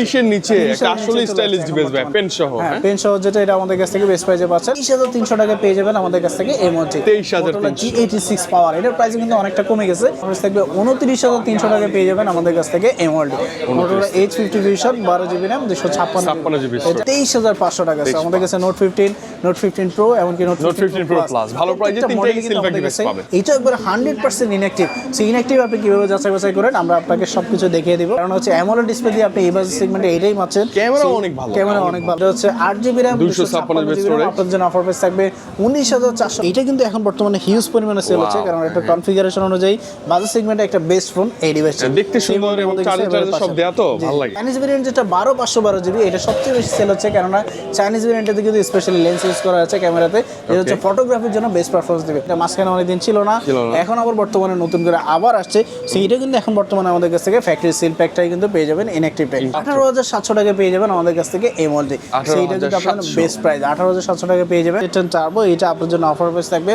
তিরিশের নিচে আসলে স্টাইলিশ ডিভাইস ভাই পেন সহ হ্যাঁ হ্যাঁ? পেন সহ যেটা এটা আমাদের কাছ থেকে বেস্ট প্রাইসে পাচ্ছেন। তিরিশ হাজার তিনশো টাকা পেয়ে যাবেন আমাদের কাছ থেকে এই মধ্যে 23,300 জি এইটি সিক্স পাওয়ার এটার প্রাইস কিন্তু অনেকটা কমে গেছে। আমাদের থাকবে উনত্রিশ হাজার তিনশো টাকা পেয়ে যাবেন আমাদের কাছ থেকে এই model Motorola edge fifty vision বারো জিবি র্যাম দুশো ছাপ্পান্ন 56 GB এটা তেইশ হাজার পাঁচশো টাকা আছে। আমাদের কাছে note fifteen note fifteen pro এমনকি নোট Note 15 Pro Plus, ভালো price এ তিনটাই silver পাবেন। এইটা একবার হান্ড্রেড পার্সেন্ট ইনঅ্যাক্টিভ সেই ইনঅ্যাক্টিভ আপনি কীভাবে যাচাই বাছাই করেন আমরা আপনাকে সবকিছু দেখিয়ে দিব। কারণ হচ্ছে অ্যামোলেড ডিসপ্লে দিয়ে আপনি এই বাজেট সেগমেন্টে এটাই পাচ্ছেন। সেই- অনেক ভালো, ক্যামেরা অনেক ভালো। এটা হচ্ছে আট জিবি র্যাম 256 জিবি আপনার জন্য অফার প্রাইস থাকবে। উনিশ হাজার চারশো। এটা কিন্তু এখন বর্তমানে হিউজ পরিমাণে সেল হচ্ছে কারণ এটা কনফিগারেশন অনুযায়ী বাজেট সেগমেন্টে একটা বেস্ট ফোন এই ডিভাইসটা হ্যাঁ, দেখতে সুন্দর এবং চার্জার সব দেয়া তো ভালো লাগে। চাইনিজ ভেরিয়েন্ট যেটা বারো পাঁচশো বারো জিবি এটা সবচেয়ে বেশি সেল হচ্ছে কেননা চাইনিজ ভেরিয়েন্টে কিন্তু স্পেশালি লেন্স ইউজ করা আছে ক্যামেরাতে। এটা হচ্ছে ফটোগ্রাফির জন্য বেস্ট পারফরমেন্স দেবে। এটা মাঝখানে অনেকদিন ছিল না ছিল না। এখন আবার বর্তমানে নতুন করে আবার আসছে। সেইটা কিন্তু এখন বর্তমানে আমাদের কাছ থেকে ফ্যাক্টরি সিল প্যাকটাই কিন্তু পেয়ে যাবেন ইনঅ্যাক্টিভ প্যাক আঠারো হাজার সাতশো টাকা পেয়ে যাবেন আমাদের কাছ থেকে এই মডেলটি সেইটা কিন্তু আপনার বেস্ট প্রাইস আঠারো হাজার সাতশো টাকা পেয়ে যাবেন। এটা চারবো এটা আপনার জন্য অফার প্রাইস থাকবে।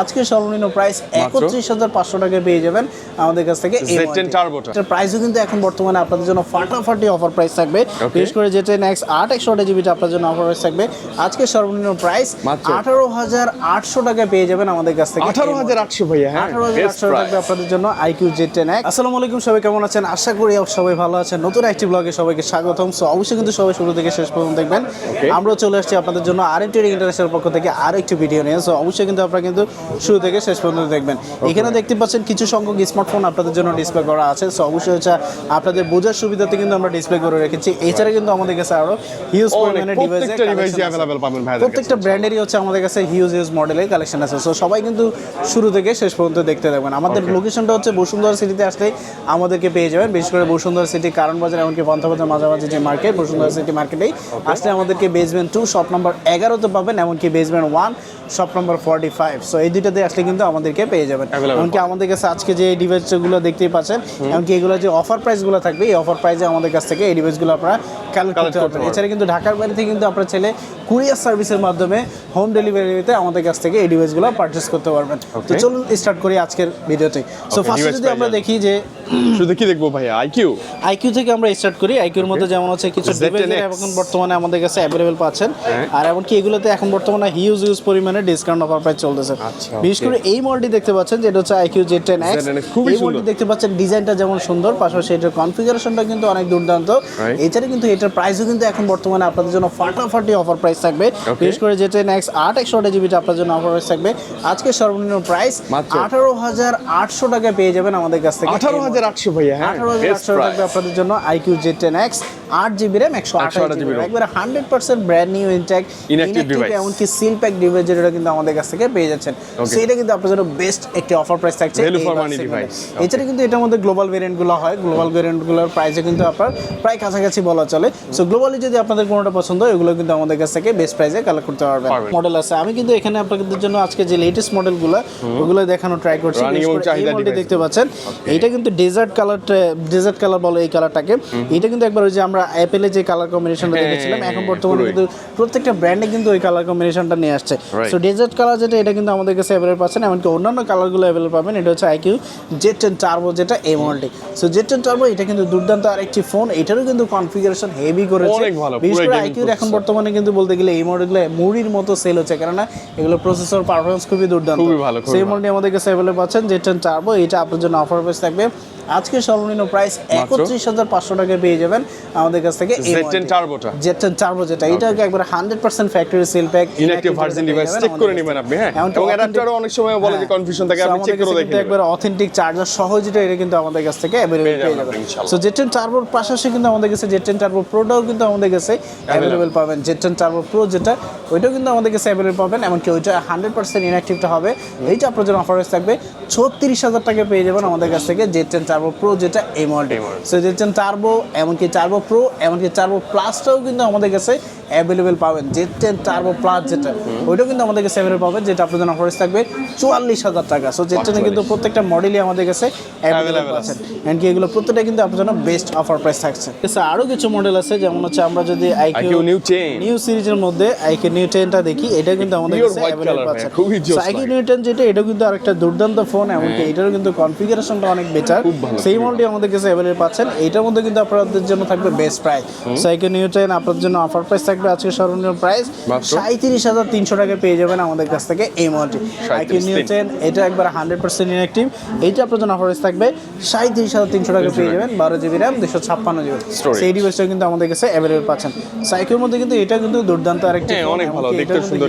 আজকে সর্বনিম্ন প্রাইস একত্রিশ হাজার পাঁচশো টাকা পেয়ে যাবেন আমাদের কাছ থেকে এই Z10 মডেলটি। এটার প্রাইসও কিন্তু এখন বর্তমানে আপনাদের জন্য ফাটাফাটি অফার প্রাইস থাকবে। বিশেষ করে যেটা নেক্সট আট একশো আট জিবিটা আপনার জন্য অফার প্রাইস থাকবে। আজকে সর্বনিম্ন প্রাইস? আঠারো হাজার আটশো টাকা পেয়ে যাবেন আমাদের কাছ থেকে। আঠারো হাজার আটশো ভাইয়া হ্যাঁ। আঠারো হাজার আটশো। টাকা আপনাদের জন্য আইকিউ জেড টেন এক্স আসসালামু আলাইকুম সবাই কেমন আছেন? আশা করি সবাই ভালো আছেন। নতুন একটি ব্লগে সবাইকে স্বাগতম। সো অবশ্যই কিন্তু সবাই শুরু থেকে শেষ পর্যন্ত দেখবেন। আমরাও চলে আসছি আপনাদের জন্য আর একটি ইন্টারন্যাশনাল পক্ষ থেকে আর একটি ভিডিও নিয়ে। সো অবশ্যই কিন্তু আপনারা কিন্তু শুরু থেকে শেষ পর্যন্ত দেখবেন। এখানে দেখতে পাচ্ছেন কিছু সংখ্যক স্মার্টফোন আপনাদের জন্য ডিসপ্লে করা আছে। সো অবশ্যই হচ্ছে আপনাদের বোঝার সুবিধাতে কিন্তু আমরা ডিসপ্লে করে রেখেছি। এছাড়া কিন্তু আমাদের কাছে আরও হিউজ পরিমাণে ডিভাইস প্রত্যেকটা ব্র্যান্ডেরই হচ্ছে আমাদের কাছে হিউজ হিউজ মডেলের কালেকশন আছে। সো সবাই কিন্তু শুরু থেকে শেষ পর্যন্ত দেখতে থাকবেন। আমাদের লোকেশনটা হচ্ছে বসুন্ধরা সিটিতে আসলে আমাদেরকে পেয়ে যাবেন। বিশেষ করে বসুন্ধরা সিটি কারণ বাজার এমনকি পন্থবাজার মাঝামাঝি যে মার্কেট বসুন্ধরা সিটি মার্কেটেই আসলে আমাদেরকে বেসমেন্ট টু শপ নাম্বার এগারোতে পাবেন এমনকি basement one shop number forty five so এই দুইটাতে আসলে কিন্তু আমাদেরকে পেয়ে যাবেন। এমনকি আমাদের কাছে আজকে যে ডিভাইসগুলো দেখতেই পাচ্ছেন এমনকি এগুলো যে অফার প্রাইসগুলো থাকবে এই অফার প্রাইসে আমাদের কাছ থেকে এই ডিভাইসগুলো আপনারা কালেক্ট Collect করতে পারবেন। এছাড়া কিন্তু ঢাকার বাড়িতে থেকে কিন্তু আপনার ছেলে কুরিয়ার সার্ভিসের মাধ্যমে হোম ডেলিভারিতে আমাদের কাছ থেকে এই ডিভাইসগুলো পারচেস করতে পারবেন। তো চলুন স্টার্ট করি আজকের ভিডিওতে। সো ফার্স্টে যদি আমরা দেখি যে শুধু কি দেখব ভাইয়া? আইকিউ আইকিউ থেকে আমরা স্টার্ট করি। আইকিউর মধ্যে যেমন হচ্ছে কিছু ডিভাইস এখন বর্তমানে আমাদের কাছে অ্যাভেলেবেল পাচ্ছেন। আর এমনকি এগুলোতে এখন বর্তমানে হিউজ হিউজ পরিমাণে ডিসকাউন্ট অফার প্রাইস চলতেছে। আচ্ছা, বিশেষ করে এই মডেলটি দেখতে পাচ্ছেন যেটা হচ্ছে IQ Z ten x Z10X খুবই এই সুন্দর। মডেলটি দেখতে পাচ্ছেন ডিজাইনটা যেমন সুন্দর পাশাপাশি এটার কনফিগারেশনটা কিন্তু অনেক দুর্দান্ত। এছাড়া কিন্তু এটার প্রাইসও কিন্তু এখন বর্তমানে আপনাদের জন্য ফাটাফাটি অফার প্রাইস থাকবে। বিশেষ করে যেটা নেক্সট আট একশো আট জিবিটা আপনার জন্য অফার প্রাইস থাকবে। আজকে সর্বনিম্ন প্রাইস আঠারো হাজার আটশো টাকা পেয়ে যাবেন আমাদের কাছ থেকে। আঠারো হাজার আটশো ভাইয়া হ্যাঁ। আঠারো হাজার আটশো টাকা থাকবে আপনাদের জন্য আইকিউ জেটেন এক্স আট জিবি র্যাম একশো আঠাশ জিবি একবারে hundred percent brand new intact এমনকি সিল প্যাক ডিভাইস যেটা কিন্তু আমাদের কাছ থেকে পেয়ে যাচ্ছেন। সেটা কিন্তু আপনার জন্য বেস্ট একটি অফার প্রাইস থাকছে। এছাড়া কিন্তু এটার মধ্যে গ্লোবাল ভেরিয়েন্টগুলো হয়। গ্লোবাল ভেরিয়েন্টগুলোর প্রাইসে কিন্তু আপনার প্রায় কাছাকাছি বলা চলে। সো গ্লোবালি যদি আপনাদের কোনোটা পছন্দ হয় এগুলো কিন্তু আমাদের কাছ থেকে বেস্ট প্রাইসে কালেক্ট করতে পারবেন। মডেল আছে। আমি কিন্তু এখানে আপনাদের জন্য আজকে যে লেটেস্ট মডেলগুলো ওগুলো দেখানো ট্রাই করছি। দেখতে পাচ্ছেন। এইটা কিন্তু ডেজার্ট কালার ডেজার্ট কালার বলো এই কালারটাকে এটা কিন্তু একবার ওই যে আমরা অ্যাপেলে যে কালার কম্বিনেশনটা হ্যাঁ, দেখেছিলাম এখন হ্যাঁ, বর্তমানে কিন্তু প্রত্যেকটা ব্র্যান্ডে কিন্তু ওই কালার কম্বিনেশনটা নিয়ে আসছে। সো ডেজার্ট কালার যেটা এটা কিন্তু আমাদের কাছে অ্যাভেলেবল পাচ্ছেন এমনকি অন্যান্য কালারগুলো অ্যাভেলেবল পাবেন। এটা হচ্ছে আইকিউ জেড টেন টার্বো যেটা এই মডেলটি সো জেড টেন টার্বো এটা কিন্তু দুর্দান্ত আরেকটি ফোন এটারও কিন্তু কনফিগারেশন হেভি করেছে। বিশেষ করে আইকিউর এখন বর্তমানে কিন্তু বলতে গেলে এই মডেলগুলো মুড়ির মতো সেল হচ্ছে কেননা এগুলো প্রসেসর পারফরমেন্স খুবই দুর্দান্ত। খুবই ভালো, খুবই সেই মডেলটি আমাদের কাছে অ্যাভেলেবল পাচ্ছেন জেড টেন টার্বো এটা আপনার জন্য অফার প্রাইস থাকবে। আজকে সর্বনিম্ন প্রাইস একত্রিশ হাজার পাঁচশো টাকা পেয়ে যাবেন। আমাদের কাছ থেকে এই Z10 মডেলটি। Turbo টা। জেড টেন টার্বো যেটা এটা একবারে hundred percent factory seal pack inactive version device check করে নেবেন আপনি হ্যাঁ। এবং অ্যাডাপ্টারও অনেক সময় বলে যে কনফিউশন থাকে আপনি চেক করে দেখে একবার অথেন্টিক চার্জার সহ যেটা এটা কিন্তু আমাদের কাছ থেকে অ্যাভেলেবল পেয়ে যাবেন। সো জেটেন টার্বোর পাশাপাশি কিন্তু আমাদের কাছে জেটেন টার্বো প্রোটাও কিন্তু আমাদের কাছে অ্যাভেলেবল পাবেন। জেটেন টার্বো প্রো যেটা ওইটাও কিন্তু আমাদের কাছে অ্যাভেলেবল পাবেন এমনকি ওইটা হান্ড্রেড পার্সেন্ট ইনঅ্যাক্টিভটা হবে। এইটা আপনার জন্য অফার থাকবে ছত্রিশ হাজার টাকা পেয়ে যাবেন আমাদের কাছ থেকে জেটেন টার্বো প্রো যেটা এই model so Z ten turbo এমনকি টার্বো প্রো এমনকি টার্বো প্লাসটাও কিন্তু আমাদের কাছে অ্যাভেলেবেল পাবেন জেড টেন টার্বো প্লাস যেটা ওইটাও কিন্তু আমাদের কাছে অ্যাভেলেবল পাবেন যেটা আপনার জন্য অফার থাকবে চুয়াল্লিশ হাজার টাকা। সো জেড টেনে কিন্তু প্রত্যেকটা মডেলই আমাদের কাছে অ্যাভেলেবল Available আছেন এমনকি এগুলো প্রত্যেকটা কিন্তু আপনার জন্য বেস্ট অফার প্রাইস থাকছে। এছাড়া আরও কিছু মডেল আছে যেমন হচ্ছে আমরা যদি IQ আইকিউ New 10 নিউ সিরিজের মধ্যে আইকিউ নিউ টেনটা দেখি এটা কিন্তু আমাদের কাছে অ্যাভেলেবল জোস আইকিউ নিউ টেন যেটা এটা কিন্তু আরেকটা দুর্দান্ত ফোন এমনকি এটারও কিন্তু কনফিগারেশনটা অনেক বেটার সেই মডেলটি আমাদের কাছে অ্যাভেলেবল পাচ্ছেন এটার মধ্যে কিন্তু আপনাদের জন্য থাকবে best price so iQOO new ten আপনাদের জন্য অফার প্রাইস থাকবে আজকে সর্বনিম্ন প্রাইস? সাঁত্রিশ হাজার তিনশো টাকা পেয়ে যাবেন আমাদের কাছ থেকে এই মডেলটি আইকিউ নিউ টেন এটা একবার হান্ড্রেড পার্সেন্ট ইনঅ্যাক্টিভ এইটা আপনার জন্য অফার থাকবে সাঁত্রিশ হাজার তিনশো টাকা পেয়ে যাবেন বারো জিবি র্যাম দুশো ছাপ্পান্ন জিবি সেই ডিভাইসটা কিন্তু আমাদের কাছে অ্যাভেলেবল পাচ্ছেন। সাইকের মধ্যে কিন্তু এটা কিন্তু দুর্দান্ত আরেকটি হ্যাঁ, অনেক ভালো, দেখতে সুন্দর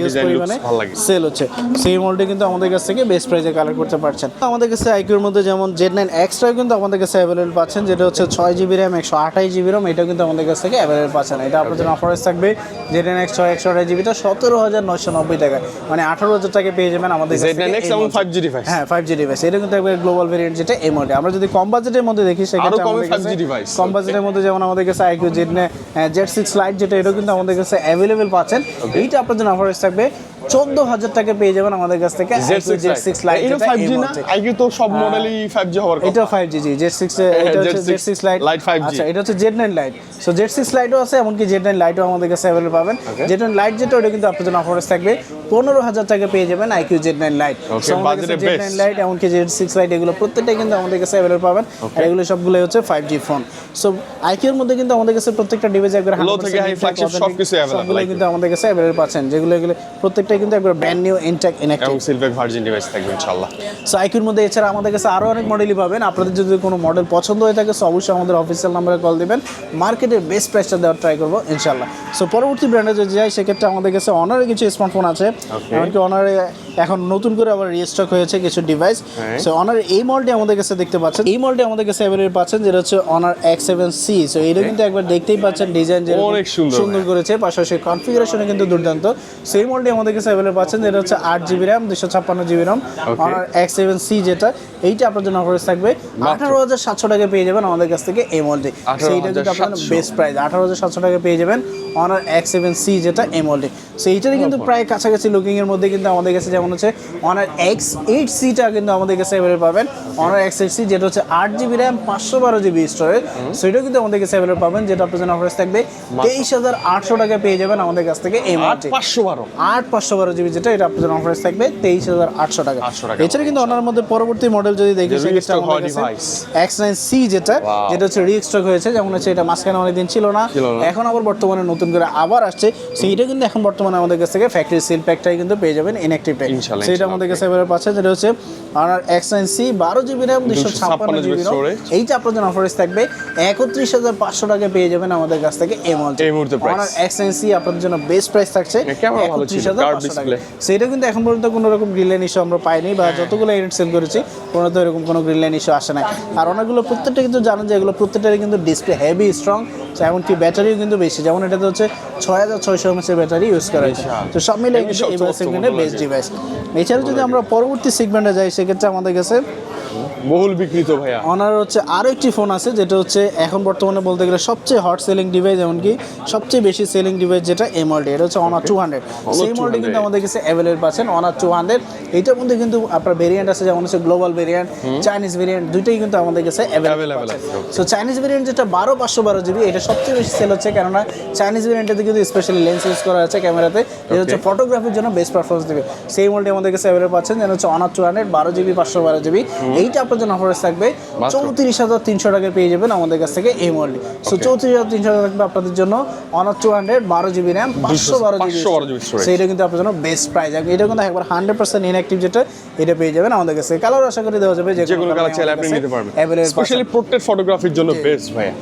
ভালো লাগে। সেল হচ্ছে। সেই মডেলটি কিন্তু আমাদের কাছ থেকে বেস্ট প্রাইসে কালেক্ট করতে পারছেন। আমাদের কাছে আইকিউর মধ্যে যেমন জেড নাইন এক্সট্রা কিন্তু আমাদের কাছে অ্যাভেলেবল পাচ্ছেন যেটা হচ্ছে ছয় জিবি র্যাম একশো আঠাশ জিবি র্যাম এটা কিন্তু আমাদের কাছ থেকে অ্যাভেলেবল পাচ্ছেন। এটা আপনার জন্য অফারেজ থাকবে জেড এক্স ছয় একশো আঠাশ জিবিটা সতেরো হাজার নয়শো নব্বই টাকা মানে আঠারো হাজার টাকা পেয়ে যাবেন আমাদের কাছ থেকে Z9X এবং model। 5G device। হ্যাঁ ফাইভ জি ডিভাইস এটা কিন্তু একবার গ্লোবাল ভেরিয়েন্ট যেটা এই মডেল আমরা যদি কম বাজেটের মধ্যে দেখি সেক্ষেত্রে কমে আমাদের কাছে 5G device, কম বাজেটের মধ্যে যেমন আমাদের কাছে iQOO Z Z six lite যেটা এটাও কিন্তু আমাদের কাছে অ্যাভেলেবেল পাচ্ছেন। এইটা আপনার জন্য অফারেজ থাকবে। চোদ্দ হাজার টাকা পেয়ে যাবেন আমাদের কাছ থেকে জেড সিক্স লাইট এটা 5G না? আইকিউ তো সব মডেলই 5G হওয়ার এটা five G G Z six এটা হচ্ছে জেড সিক্স লাইট 5G আচ্ছা এটা হচ্ছে Z nine lite so Z six লাইটও আছে এমনকি জেড নাইন লাইটও আমাদের কাছে অ্যাভেলেবল পাবেন। নাইন লাইট যেটা ওটা কিন্তু আপনার জন্য অফারেজ থাকবে। পনেরো হাজার টাকা পেয়ে যাবেন iQOO Z nine lite Z nine lite এমনকি জেড সিক্স লাইট এগুলো প্রত্যেকটাই কিন্তু আমাদের কাছে অ্যাভেলেবল পাবেন। আর এগুলো সবগুলো হচ্ছে ফাইভ জি ফোন সো আইকিউর মধ্যে কিন্তু আমাদের কাছে প্রত্যেকটা ডিভাইস একবার Low থেকে high flagship সবকিছু সবগুলো কিন্তু আমাদের কাছে অ্যাভেলেবল পাচ্ছেন। যেগুলো এগুলো প্রত্যেকটাই কিন্তু একবার ব্র্যান্ড নিউ ইনটেক ইনঅ্যাক্টিভ এবং সিলভার ভার্জিন ডিভাইস থাকবে ইনশাআল্লাহ। সো আইকিউর মধ্যে এছাড়া আমাদের কাছে আরও অনেক মডেলই পাবেন। আপনাদের যদি কোনো মডেল পছন্দ হয়ে থাকে সো অবশ্যই আমাদের অফিসিয়াল নাম্বারে কল দিবেন। মার্কেটের বেস্ট প্রাইসটা দেওয়ার ট্রাই করব ইনশাল্লাহ সো পরবর্তী ব্র্যান্ডে যদি যাই সেক্ষেত্রে আমাদের কাছে অনারে কিছু স্মার্টফোন আছে। এমনকি অনারে এখন নতুন করে আবার রিস্টক হয়েছে কিছু ডিভাইস। সো অনার এই মডেলটি আমাদের কাছে দেখতে পাচ্ছেন। এই মডেলটি আমাদের কাছে অ্যাভেলেবল পাচ্ছেন যেটা হচ্ছে Honor X seven C so এটা কিন্তু একবার দেখতেই পাচ্ছেন ডিজাইন যে অনেক সুন্দর। সুন্দর করেছে পাশাপাশি কনফিগারেশনে কিন্তু দুর্দান্ত। সেই মডেলটি আমাদের কাছে অ্যাভেলেবল পাচ্ছেন যেটা হচ্ছে আট জিবি র্যাম দুশো ছাপ্পান্ন GB RAM Honor X seven C যেটা এইটা আপনার জন্য অফারেজ থাকবে। আঠারো হাজার সাতশো টাকা পেয়ে যাবেন আমাদের কাছ থেকে এই মডেলটি সেইটা কিন্তু আপনার 18,700 বেস্ট প্রাইস আঠারো হাজার সাতশো টাকা পেয়ে যাবেন অনার এক্স সেভেন সি যেটা এই মডেলটি সো এইটারই কিন্তু প্রায় কাছাকাছি লুকিং এর মধ্যে কিন্তু আমাদের কাছে যেমন হচ্ছে অনার এক্স এইট সিটা কিন্তু আমাদের কাছে অ্যাভেলেবল পাবেন। অনার এক্স এইট সি যেটা হচ্ছে আট জিবি র্যাম পাঁচশো বারো জিবি স্টোরেজ সেটাও কিন্তু আমাদের কাছে অ্যাভেলেবল পাবেন যেটা আপনার জন্য অফারেজ থাকবে। তেইশ হাজার আটশো টাকা পেয়ে যাবেন আমাদের কাছ থেকে এই আট পাঁচশো বারো। আট পাঁচশো বারো জিবি যেটা এটা আপনার জন্য অফারেজ থাকবে তেইশ হাজার আটশো টাকা। এছাড়া কিন্তু ওনার মধ্যে পরবর্তী মডেল যদি দেখি। এক্স নাইন সি যেটা. যেটা হচ্ছে রিস্টক হয়েছে যেমন হচ্ছে এটা মাঝখানে অনেকদিন ছিল না। ছিল না। এখন আবার বর্তমানে নতুন করে আবার আসছে। সেইটা কিন্তু এখন বর্তমানে আমাদের কাছ থেকে ফ্যাক্টরি সিল প্যাকটাই কিন্তু পেয়ে যাবেন ইনঅ্যাক্টিভ প্যাক ইনশাল্লাহ, সেটা আমাদের কাছে এবারে পাচ্ছে যেটা হচ্ছে আপনার এক্স নাইন সি বারো জিবি র্যাম দুশো ছাপ্পান্ন জিবি এইটা আপনার জন্য অফারেজ থাকবে। একত্রিশ হাজার পাঁচশো টাকা পেয়ে যাবেন আমাদের কাছ থেকে এই মুহূর্তে। এক্স নাইন সি আপনাদের জন্য বেস্ট প্রাইস থাকছে। 31,500 curved টাকা। সেটা কিন্তু এখন পর্যন্ত কোনো রকম গ্রিন লাইন ইস্যু আমরা পাইনি বা হ্যাঁ। যতগুলো ইউনিট সেল করেছি কোনো তো এরকম কোনো গ্রিন লাইন ইস্যু আসে না আর অনেকগুলো প্রত্যেকটা কিন্তু জানেন যে এগুলো প্রত্যেকটারই কিন্তু ডিসপ্লে হেভি স্ট্রং এমনকি ব্যাটারিও কিন্তু বেশি। যেমন এটাতে হচ্ছে ছয় হাজার ছয়শো এমএসের ব্যাটারি ইউজ করা হয়েছে। তো সব মিলে এই সেগমেন্টে বেস্ট ডিভাইস এছাড়া যদি আমরা পরবর্তী সেগমেন্টে যাই সেক্ষেত্রে আমাদের কাছে বহুল বিক্রিত ভাইয়া। অনার হচ্ছে আরও একটি ফোন আছে যেটা হচ্ছে এখন বর্তমানে বলতে গেলে সবচেয়ে হট সেলিং ডিভাইস এমনকি সবচেয়ে বেশি সেলিং ডিভাইস যেটা এমআরডি এটা হচ্ছে অনার টু হান্ড্রেড সেই মডেলটি কিন্তু আমাদের কাছে অ্যাভেলেবল পাচ্ছেন অনার টু হান্ড্রেড এইটার মধ্যে কিন্তু আপনার ভেরিয়েন্ট আছে যেমন হচ্ছে গ্লোবাল ভেরিয়েন্ট চাইনিজ ভেরিয়েন্ট দুইটাই কিন্তু আমাদের কাছে অ্যাভেলেবল সো চাইনিজ ভেরিয়েন্ট যেটা বারো পাঁচশো বারো জিবি এটা সবচেয়ে বেশি সেল হচ্ছে কেননা চাইনিজ ভেরিয়েন্টে কিন্তু স্পেশালি লেন্স ইউজ করা আছে ক্যামেরাতে এটা হচ্ছে ফটোগ্রাফির জন্য বেস্ট পারফরমেন্স দেবে। সেই মডেলটি আমাদের কাছে অ্যাভেলেবল পাচ্ছেন যেটা হচ্ছে অনার টু হান্ড্রেড বারো জিবি পাঁচশো বারো জিবি এইটা জন্য অফারেস থাকবে। চৌত্রিশ হাজার তিনশো টাকা পেয়ে যাবেন আমাদের কাছ থেকে এই মডেলটি সো চৌত্রিশ হাজার তিনশো টাকা থাকবে আপনাদের জন্য। অনার টু হান্ড্রেড বারো জিবি র্যাম পাঁচশো বারো জিবি 512 GB storage। সেইটা কিন্তু আপনার জন্য বেস্ট প্রাইস এটা কিন্তু একবার হান্ড্রেড পার্সেন্ট ইনঅ্যাক্টিভ যেটা এটা পেয়ে যাবেন আমাদের কাছে কালার আশা করি দেওয়া যাবে যে কোনো কালার চাইলে আপনি নিতে পারবেন। স্পেশালি পোর্ট্রেট ফটোগ্রাফির জন্য বেস্ট ভাইয়া।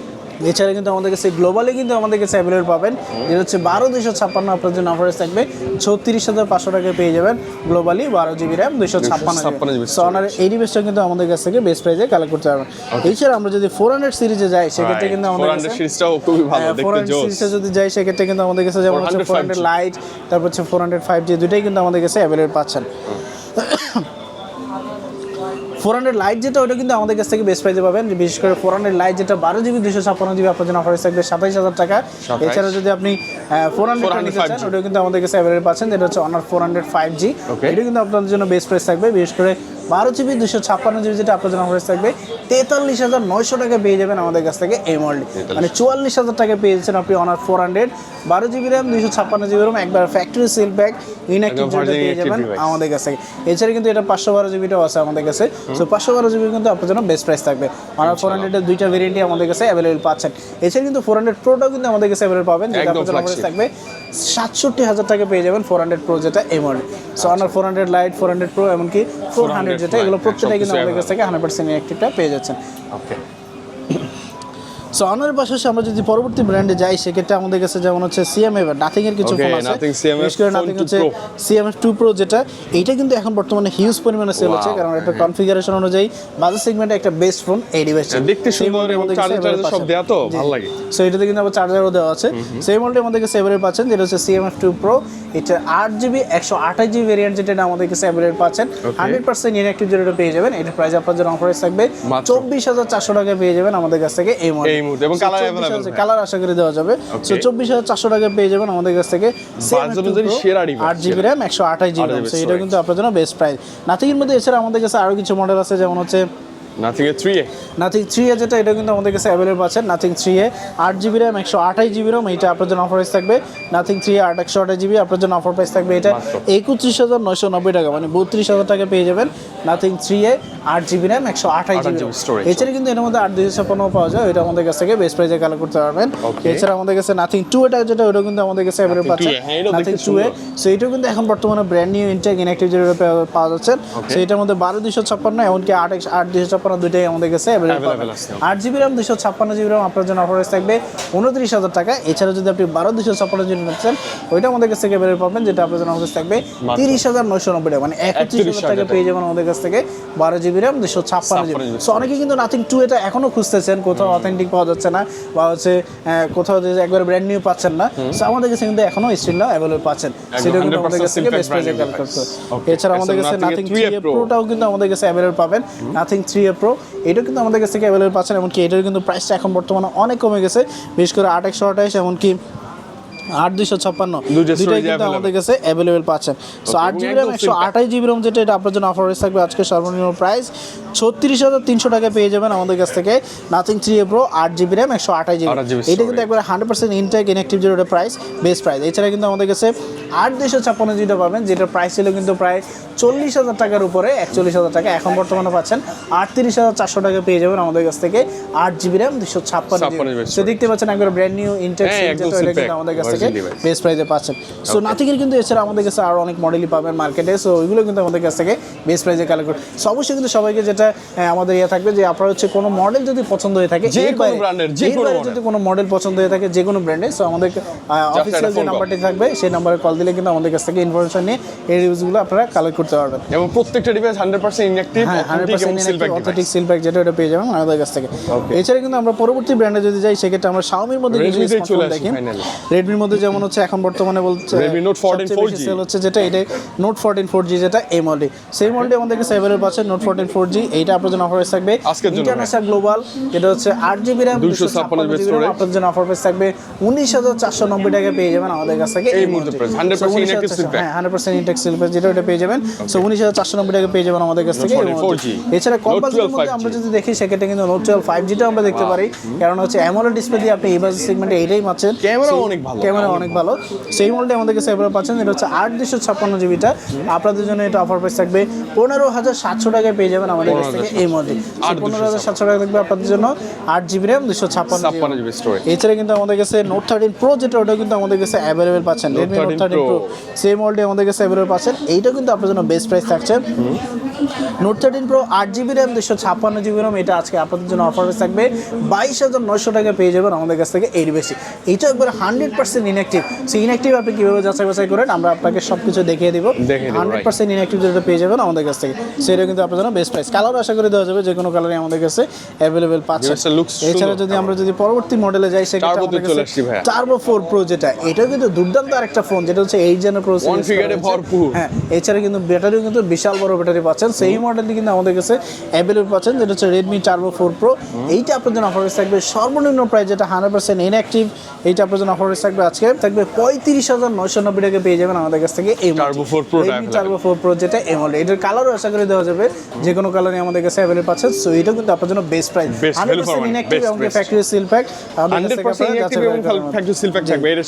এছাড়া কিন্তু আমাদের কাছে গ্লোবালি কিন্তু আমাদের কাছে অ্যাভেলেবল পাবেন। যেটা হচ্ছে বারো দুশো ছাপ্পান্ন আপনার জন্য অফারেজ থাকবে। ছত্রিশ হাজার পাঁচশো টাকায় পেয়ে যাবেন গ্লোবালি বারো জিবি র্যাম দুশো ছাপ্পান্ন 256 GB সো অনার এই ডিভাইসটা কিন্তু আমাদের কাছ থেকে বেস্ট প্রাইসে কালেক্ট করতে পারবেন। এছাড়া আমরা যদি ফোর হান্ড্রেড সিরিজে যাই সেক্ষেত্রে কিন্তু আমাদের ফোর হান্ড্রেড সিরিজে যদি যাই সেক্ষেত্রে কিন্তু আমাদের কাছে যেমন হচ্ছে ফোর হান্ড্রেড লাইট তারপর হচ্ছে ফোর হান্ড্রেড ফাইভ জি দুটাই কিন্তু আমাদের কাছে অ্যাভেলেবল পাচ্ছেন। ফোর হান্ড্রেড লাইট যেটা ওটা কিন্তু আমাদের কাছ থেকে বেস্ট প্রাইজে পাবেন। বিশেষ করে ফোর হান্ড্রেড লাইট যেটা বারো জিবি দুশো ছাপ্পান্ন জিবি আপনার জন্য অফার থাকবে সাতাইশ হাজার টাকা। এছাড়া যদি আপনি ফোর হান্ড্রেড 405G ওটা কিন্তু আমাদের কাছে অ্যাভেলেবল পাচ্ছেন। যেটা হচ্ছে Honor four hundred five G এটা কিন্তু আপনাদের জন্য বেস্ট প্রাইস থাকবে। বিশেষ করে বারো জিবি দুশো ছাপ্পান্ন জিবি যেটা আপনার জন্য অফার থাকবে। তেতাল্লিশ হাজার নয়শো টাকা পেয়ে যাবেন আমাদের কাছ থেকে এই মডেলটি মানে চুয়াল্লিশ হাজার টাকা পেয়ে যাচ্ছেন আপনি অনার ফোর হান্ড্রেড বারো জিবি র্যাম দুশো ছাপ্পান্ন জিবি র্যাম একবার ফ্যাক্টরি সিল ব্যাগ ইনঅ্যাক্টিভ পেয়ে যাবেন আমাদের কাছ থেকে। এছাড়া কিন্তু এটা পাঁচশো বারো জিবিটাও আছে আমাদের কাছে। সো পাঁচশো বারো জিবি কিন্তু আপনার জন্য বেস্ট প্রাইস থাকবে। অনার ফোর হান্ড্রেডের দুইটা ভেরিয়েন্টই আমাদের কাছে অ্যাভেলেবেল পাচ্ছেন। এছাড়া কিন্তু ফোর হান্ড্রেড প্রোটাও কিন্তু আমাদের কাছে অ্যাভেলেবল পাবেন যেটা আপনার জন্য flagship। থাকবে। সাতষট্টি হাজার টাকা পেয়ে যাবেন ফোর হান্ড্রেড প্রো যেটা এমআর সো আপনার four hundred lite four hundred pro এমনকি ফোর হান্ড্রেড যেটা এগুলো প্রত্যেকটা প্রত্যেকটাই কিন্তু আমাদের কাছ থেকে হান্ড্রেড পার্সেন্ট অ্যাক্টিভটা পেয়ে যাচ্ছেন। ওকে সো অনারের পাশাপাশি আমরা যদি পরবর্তী ব্র্যান্ডে যাই সেক্ষেত্রে আমাদের কাছে যেমন হচ্ছে সিএমএফ নাথিং এর কিছু ফোন আছে। বিশেষ করে নাথিং হচ্ছে। সিএমএফ টু প্রো যেটা এইটা কিন্তু এখন বর্তমানে হিউজ পরিমাণে সেল হচ্ছে কারণ একটা কনফিগারেশন অনুযায়ী বাজার সেগমেন্টে একটা বেস্ট ফোন এই ডিভাইস দেখতে সুন্দর এবং চার্জার সব দেয়া তো ভালো লাগে। সো এটাতে কিন্তু আবার চার্জারও দেওয়া আছে। সেই মডেলটি আমাদের কাছে অ্যাভেলেবল পাচ্ছেন যেটা হচ্ছে সিএমএফ টু প্রো এটা আট জিবি একশো আঠাশ জিবি ভেরিয়েন্ট যেটা আমাদের কাছে অ্যাভেলেবল পাচ্ছেন। হান্ড্রেড পার্সেন্ট ইনঅ্যাক্টিভ যেটা পেয়ে যাবেন এটা প্রাইস আপনার জন্য অফার থাকবে। চব্বিশ হাজার চারশো টাকা পেয়ে যাবেন আমাদের কাছ থেকে এই মডেল এই মুহূর্তে। এবং কালার available কালার আশা করে দেওয়া যাবে. সো চব্বিশ হাজার চারশো টাকা পেয়ে যাবেন আমাদের কাছ থেকে। সেরা ডিভাইস আট জিবি র্যাম একশো আঠাশ জিবি র্যাম 28 সো এটা কিন্তু আপনার জন্য বেস্ট প্রাইস নাথিংয়ের মধ্যে এছাড়া আমাদের কাছে আরও কিছু মডেল আছে যেমন হচ্ছে নাথিং এর 3 এ? নাথিং থ্রি এ যেটা এটা কিন্তু আমাদের কাছে অ্যাভেলেবল পাচ্ছেন। নাথিং থ্রি এ আট জিবি র্যাম একশো আঠাশ জিবি র্যাম এটা আপনার জন্য অফার প্রাইস থাকবে। নাথিং থ্রি আট একশো আঠাশ জিবি আপনার জন্য অফার প্রাইস থাকবে এটা। একত্রিশ হাজার নয়শো নব্বই টাকা মানে বত্রিশ হাজার টাকা পেয়ে যাবেন। নাথিং থ্রি এ আট জিবি র্যাম একশো আঠাশ জিবি এছাড়া কিন্তু এর মধ্যে আট দুইশো ছাপ্পান্ন পাওয়া যায় এটা আমাদের কাছ থেকে বেস্ট প্রাইসে কালেক্ট করতে পারবেন। এছাড়া আমাদের কাছে নাথিং টু এটা যেটা ওটা কিন্তু আমাদের কাছে অ্যাভেলেবল Nothing 2A, পাচ্ছেন। হ্যাঁ, এটাও নাথিং টু এ। সুন্দর। সো এটাও কিন্তু এখন বর্তমানে ব্র্যান্ড নিউ ইনটেক ইনঅ্যাক্টিভ যেটা পাওয়া যাচ্ছে. সো এটার মধ্যে বারো দুশো ছাপ্পান্ন এমনকি আট একশো- আট দুশো ছাপ্পান্ন দুইটাই আমাদের কাছে অ্যাভেলেবল। আট জিবি র্যাম দুশো ছাপ্পান্ন জিবি র্যাম আপনার জন্য অফার থাকবে উনত্রিশ হাজার টাকা। এছাড়া যদি আপনি বারো দুশো ছাপ্পান্ন জিবি নিচ্ছেন ওইটা আমাদের কাছ থেকে বেরোয় পাবেন যেটা আপনার জন্য অফার থাকবে তিরিশ হাজার নয়শো নব্বই টাকা। মানে একত্রিশ হাজার টাকা পেয়ে যাবেন আমাদের কাছ থেকে বারো জিবি র্যাম দুশো ছাপ্পান্ন জিবি সো অনেকে কিন্তু নাথিং টু এটা এখনও খুঁজতেছেন কোথাও অথেন্টিক পাওয়া যাচ্ছে না বা হচ্ছে কোথাও একবার ব্র্যান্ড নিউ পাচ্ছেন না। সো আমাদের কাছে কিন্তু এখনও স্টিল অ্যাভেলেবল পাচ্ছেন। সেটা কিন্তু আমাদের কাছ থেকে বেস্ট করতে এছাড়া আমাদের কাছে নাথিং থ্রি প্রোটাও কিন্তু আমাদের কাছে অ্যাভেলেবল পাবেন। নাথিং থ্রি এ প্রো এটাও কিন্তু আমাদের কাছ থেকে অ্যাভেলেবেল পাচ্ছেন এমনকি এটার কিন্তু প্রাইসটা এখন বর্তমানে অনেক কমে গেছে বিশেষ করে আট একশো আঠাশ এমনকি আট দুইশো ছাপ্পান্ন দুইটা দুইটাই কিন্তু আমাদের কাছে অ্যাভেলেবেল পাচ্ছেন। সো আট জিবি র্যাম একশো। আঠাশ জিবি র্যাম যেটা এটা আপনার জন্য অফার থাকবে আজকে সর্বনিম্ন প্রাইস ছত্রিশ হাজার তিনশো টাকা পেয়ে যাবেন আমাদের কাছ থেকে নাথিং থ্রি এ প্রো আট জিবি র্যাম একশো আঠাশ জিবি। এটা কিন্তু। একবার হান্ড্রেড পার্সেন্ট ইনটেক ইনঅ্যাক্টিভ যেটা প্রাইস বেস্ট প্রাইস এছাড়া কিন্তু আমাদের কাছে আট দুইশো ছাপ্পান্ন জিবিটা পাবেন যেটার প্রাইস ছিল কিন্তু প্রায় চল্লিশ হাজার টাকার উপরে একচল্লিশ হাজার টাকা। এখন বর্তমানে পাচ্ছেন আটত্রিশ হাজার চারশো টাকা পেয়ে যাবেন আমাদের কাছ থেকে আট জিবি র্যাম দুশো ছাপ্পান্ন 56 GB দেখতে পাচ্ছেন একবার ব্র্যান্ড নিউ ইনটেক কিন্তু আমাদের কাছ থেকে বেস্ট প্রাইসে পাচ্ছেন। সো নাথিং এর কিন্তু এছাড়া আমাদের কাছে আরও অনেক মডেলই পাবেন মার্কেটে সো ওইগুলো কিন্তু আমাদের কাছ থেকে বেস্ট প্রাইসে কালেক্ট করে সো অবশ্যই কিন্তু সবাইকে যেটা আহ, আমাদের ইয়ে থাকবে যে আপনার হচ্ছে কোনো মডেল যদি পছন্দ হয়ে থাকে যে কোনো brand-এর, যে কোনো যদি কোনো মডেল পছন্দ হয়ে থাকে যে কোনো ব্র্যান্ডে সো আমাদের অফিসিয়াল যে নাম্বারটি থাকবে সেই নাম্বারে কল দিলে কিন্তু আমাদের কাছ থেকে ইনফরমেশন নিয়ে এই রিভিউজগুলো আপনারা কালেক্ট করতে পারবেন। এবং প্রত্যেকটা ডিভাইস 100% ইনঅ্যাক্টিভ হ্যাঁ hundred percent authentic seal pack যেটা ওটা পেয়ে যাবেন আমাদের কাছ থেকে। এছাড়া কিন্তু আমরা পরবর্তী ব্র্যান্ডে যদি যাই সেক্ষেত্রে আমরা শাওমির মধ্যে দেখি রেডমির মধ্যে যেমন হচ্ছে এখন বর্তমানে বলছে Redmi Note 14 সবচেয়ে বেশি 4G সেল হচ্ছে যেটা এটা নোট ফোরটিন ফোর জি যেটা এই মডেল সেই মডেলটি আমাদের কাছে available note fourteen four G এইটা আপনার জন্য অফার থাকবে। ইন্টারন্যাশনাল গ্লোবাল এটা হচ্ছে আট জিবি র্যাম দুশো ছাপ্পান্ন GB জিবি র্যাম আপনার জন্য অফার প্রাইস থাকবে উনিশ হাজার চারশো নব্বই টাকা পেয়ে যাবেন আমাদের কাছ থেকে এই মুহূর্তে price, 100% inactive seal pack। হ্যাঁ হান্ড্রেড পার্সেন্ট ইন্টেক্স যেটা ওটা পেয়ে যাবেন। সো উনিশ হাজার চারশো নব্বই টাকা পেয়ে যাবেন আমাদের কাছ থেকে। Note এই 14 মুহূর্তে। 4G এছাড়া কম বাজেটের মধ্যে আমরা যদি দেখি সেক্ষেত্রে কিন্তু নোট টুয়েলভ ফাইভ আমরা দেখতে পারি। কারণ হচ্ছে অ্যামোলেড ডিসপ্লে দিয়ে আপনি এই সেগমেন্টে এইটাই পাচ্ছেন। ক্যামেরাও অনেক ভালো। ক্যামেরা অনেক ভালো। সেই মডেলটি আমাদের কাছে এবার পাচ্ছেন। এটা হচ্ছে আট দুশো ছাপ্পান্ন জিবিটা আপনাদের জন্য এটা অফার প্রাইস থাকবে। পনেরো হাজার সাতশো টাকায় পেয়ে যাবেন আমাদের থেকে এই মডেল পনেরো হাজার সাতশো টাকা থাকবে আপনাদের জন্য। আট জিবি র্যাম দুশো ছাপ্পান্ন জিবি স্টোরেজ এছাড়া কিন্তু আমাদের কাছে নোট থার্টিন প্রো যেটা ওটা কিন্তু আমাদের কাছে অ্যাভেলেবেল পাচ্ছেন। রেডমি নোট থার্টিন প্রো মডেলটি আমাদের কাছে অ্যাভেলেবেল পাচ্ছেন। এইটা কিন্তু আপনার জন্য বেস্ট প্রাইস থাকছে। নোট থার্টিন প্রো আট জিবি র্যাম দুশো ছাপ্পান্ন জিবি র্যাম এটা আজকে আপনাদের জন্য অফার থাকবে। বাইশ হাজার নয়শো টাকা পেয়ে যাবেন আমাদের কাছ থেকে এর বেশি এইটা একবার হান্ড্রেড পার্সেন্ট ইনঅ্যাক্টিভ সেই ইনঅ্যাক্টিভ আপনি কীভাবে যাচাই বাছাই করেন আমরা আপনাকে সব কিছু দেখিয়ে দিব হান্ড্রেড পার্সেন্ট ইনঅ্যাক্টিভ যেটা পেয়ে যাবেন আমাদের কাছ থেকে। সেটা কিন্তু আপনার জন্য বেস্ট প্রাইস কালার কালার আশা করে দেওয়া যাবে যে কোনো কালারই আমাদের কাছে অ্যাভেলেবেল looks এছাড়া যদি আমরা যদি পরবর্তী মডেলে যাই সেক্ষেত্রে। টার্বো ফোর প্রো যেটা এটাও কিন্তু দুর্দান্ত আরেকটা ফোন যেটা হচ্ছে এইট জেনের প্রো ভরপুর। হ্যাঁ এছাড়া কিন্তু ব্যাটারিও কিন্তু বিশাল বড় ব্যাটারি পাচ্ছেন। সেই মডেলটি কিন্তু আমাদের কাছে অ্যাভেলেবল পাচ্ছেন যেটা হচ্ছে রেডমি টার্বো ফোর প্রো এইটা জন্য অফার থাকবে সর্বনিম্ন প্রাইস যেটা হান্ড্রেড পার্সেন্ট ইনঅ্যাক্টিভ এইটা আপনার জন্য অফার থাকবে আজকে থাকবে পঁয়ত্রিশ হাজার নয়শো নব্বই টাকা পেয়ে যাবেন আমাদের কাছ থেকে এই Turbo 4 Pro টা টার্বো ফোর প্রো যেটা এই মডেল এটার কালারও আশা করে দেওয়া যাবে যে কোনো কালারই আমাদের কাছে অ্যাভেলেবল পাচ্ছেন। সো এটাও কিন্তু আপনার জন্য best price for percent money, inactive এবং ফ্যাক্টরি সিল প্যাক ইনঅ্যাক্টিভ এবং ফ্যাক্টরি সিল প্যাক থাকবে এটা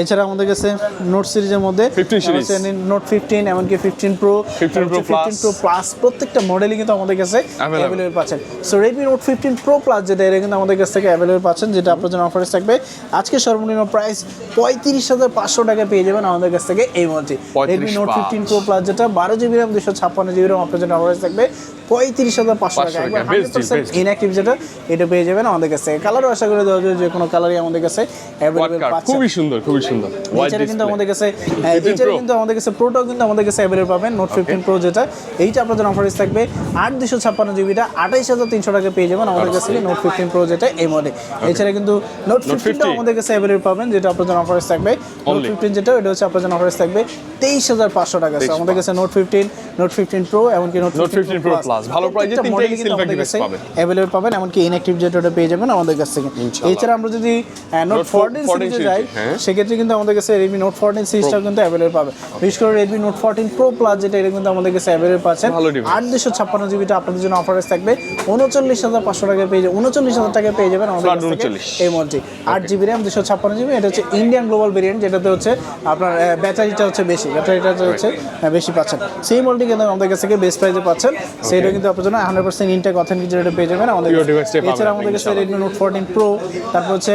এছাড়া আমাদের কাছে নোট সিরিজের মধ্যে 15 series। নোট ফিফটিন এমনকি fifteen pro 15 Pro fifteen Plus। Pro plus প্রত্যেকটা মডেলই কিন্তু আমাদের কাছে। অ্যাভেলেবল পাচ্ছেন। So Redmi note fifteen pro plus যেটা এটা কিন্তু আমাদের কাছ থেকে অ্যাভেলেবল পাচ্ছেন যেটা আপনার জন্য অফারে থাকবে। আজকে সর্বনিম্ন প্রাইস পঁয়ত্রিশ হাজার পাঁচশো টাকা পেয়ে যাবেন আমাদের কাছ থেকে এই মডেলটি 35 রেডমি নোট পাঁচ। ফিফটিন প্রো প্লাস যেটা বারো জিবি র্যাম দুশো ছাপ্পান্ন জিবি র্যাম আপনার জন্য অফারে থাকবে। পঁয়ত্রিশ হাজার পাঁচশো টাকা। একবার হান্ড্রেড পার্সেন্ট ইনঅ্যাক্টিভ যেটা এটা পেয়ে যাবেন আমাদের কাছ কালারও আশা করে দেওয়া যায় যে কোনো কালারই আমাদের কাছে অ্যাভেলেবল পাচ্ছেন। খুবই সুন্দর খুবই সুন্দর। এছাড়া কিন্তু আমাদের কাছে এছাড়া কিন্তু আমাদের কাছে প্রোটাও কিন্তু আমাদের কাছে অ্যাভেলেবল পাবেন নোট ফিফটিন প্রো যেটা। এইটা আপনাদের অফারে থাকবে আট দুশো ছাপ্পান্ন জিবিটা আঠাইশ হাজার তিনশো টাকা পেয়ে যাবেন আমাদের কাছ নোট ফিফটিন প্রো যেটা এই মডেল এছাড়া কিন্তু নোট ফিফটিনটাও 50 আমাদের কাছে অ্যাভেলেবল পাবেন যেটা আপনাদের অফারে থাকবে। নোট ফিফটিন যেটা এটা হচ্ছে আপনাদের অফারে থাকবে তেইশ হাজার পাঁচশো টাকা। So, 23 আমাদের কাছে note fifteen note fifteen pro এমনকি নোট 15 Pro Plus, ভালো আমাদের package কাছে পাবেন। অ্যাভেলেবল পাবেন এমনকি ইনঅ্যাক্টিভ যেটা ওটা পেয়ে যাবেন আমাদের কাছ থেকে। এছাড়া আমরা যদি নোট 14 সিরিজে যাই হ্যাঁ। সেক্ষেত্রে কিন্তু আমাদের কাছে রেডমি নোট ফোরটিন সিরিজটাও কিন্তু পাবে। বিশেষ করে Redmi note fourteen pro plus যেটা এটা কিন্তু আমাদের কাছে পাচ্ছেন। জিবিটা আপনাদের জন্য অফারে থাকবে। উনচল্লিশ হাজার পাঁচশো টাকা পেয়ে যাবেন উনচল্লিশ হাজার টাকা পেয়ে যাবেন আমাদের Flat কাছ থেকে এই মডেলটি আট জিবি র্যাম দুশো ছাপ্পান্ন জিবি এটা হচ্ছে ইন্ডিয়ান গ্লোবাল ভেরিয়েন্ট যেটাতে হচ্ছে আপনার ব্যাটারিটা হচ্ছে বেশি ব্যাটারিটা হচ্ছে বেশি পাচ্ছেন। সেই মডেলটি কিন্তু আমাদের কাছ থেকে বেস্ট প্রাইসে পাচ্ছেন। সেইটা কিন্তু আপনার জন্য হান্ড্রেড পার্সেন্ট ইনটেক অথেন্টিক যেটা পেয়ে যাবেন আমাদের এছাড়া আমাদের কাছে রেডমি নোট ফোরটিন প্রো তারপর হচ্ছে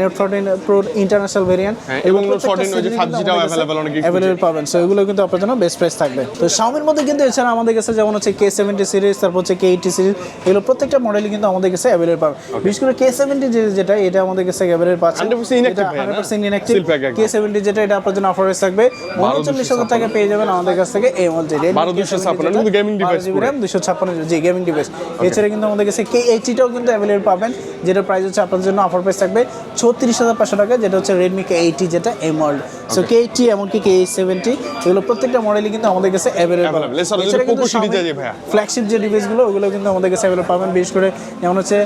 note fourteen pro international variant এবং Note 14 ওই যে 5G টাও available অনেক অ্যাভেলেবল পাবেন। সো এগুলো কিন্তু আপনার জন্য বেস্ট প্রাইস থাকবে। তো শাওমির মধ্যে কিন্তু এছাড়া আমাদের কাছে যেমন হচ্ছে কে সেভেন্টি সিরিজ তারপর হচ্ছে কে এইটি সিরিজ এগুলো প্রত্যেকটা মডেলই কিন্তু আমাদের কাছে অ্যাভেলেবল পাবেন। বিশেষ করে কে সেভেন্টি যেটা এটা আমাদের কাছে অ্যাভেলেবল পাচ্ছেন 100% inactive ভাইয়া, না? Hundred percent inactive. K seventy যেটা এটা আপনার জন্য অফার থাকবে। উনচল্লিশ হাজার টাকা পেয়ে যাবেন আমাদের কাছ থেকে এই মধ্যে 1256 কিন্তু gaming device পুরো। দুশো ছাপ্পান্ন জি গেমিং ডিভাইস এছাড়া কিন্তু আমাদের কাছে কে এইটিটাও কিন্তু অ্যাভেলেবল পাবেন যেটা প্রাইস হচ্ছে আপনাদের জন্য অফার প্রাইস থাকবে ছত্রিশ হাজার পাঁচশো টাকা যেটা হচ্ছে রেডমি কে এইটি যেটা মডেল সো কে এইটি এমনকি কে এইট সেভেন্টি এগুলো প্রত্যেকটা মডেলই কিন্তু আমাদের কাছে অ্যাভেলেবল। ফ্ল্যাগশিপ যে ডিভাইসগুলো ওগুলো কিন্তু আমাদের কাছে অ্যাভেলেবল পাবেন। বিশেষ করে যেমন হচ্ছে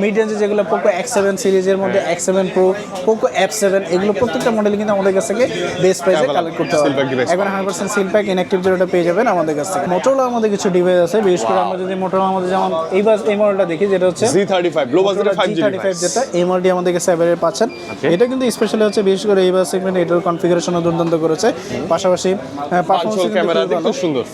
মিড রেঞ্জে যেগুলো পোকো এক্স সেভেন সিরিজের মধ্যে। X seven pro Poco F seven এগুলো প্রত্যেকটা মডেল কিন্তু আমাদের কাছ থেকে বেস্ট প্রাইসে কালেক্ট করতে হবে। একবার hundred percent seal pack inactive যেটা পেয়ে যাবেন আমাদের কাছ থেকে। মোটোলা আমাদের কিছু ডিভাইস আছে বিশেষ করে আমরা যদি মোটোলা আমাদের যেমন এই বাস এই মডেলটা দেখি যেটা হচ্ছে Z35 গ্লোবাল যেটা 5G থার্টি ফাইভ যেটা এই মডেলটি আমাদের কাছে অ্যাভেলেবল পাচ্ছেন। এটা কিন্তু স্পেশালি হচ্ছে বিশেষ করে এই বাস সেগমেন্ট এটার কনফিগারেশনও দুর্দান্ত করেছে। পাশাপাশি পারফরমেন্স ক্যামেরা দেখতে সুন্দর।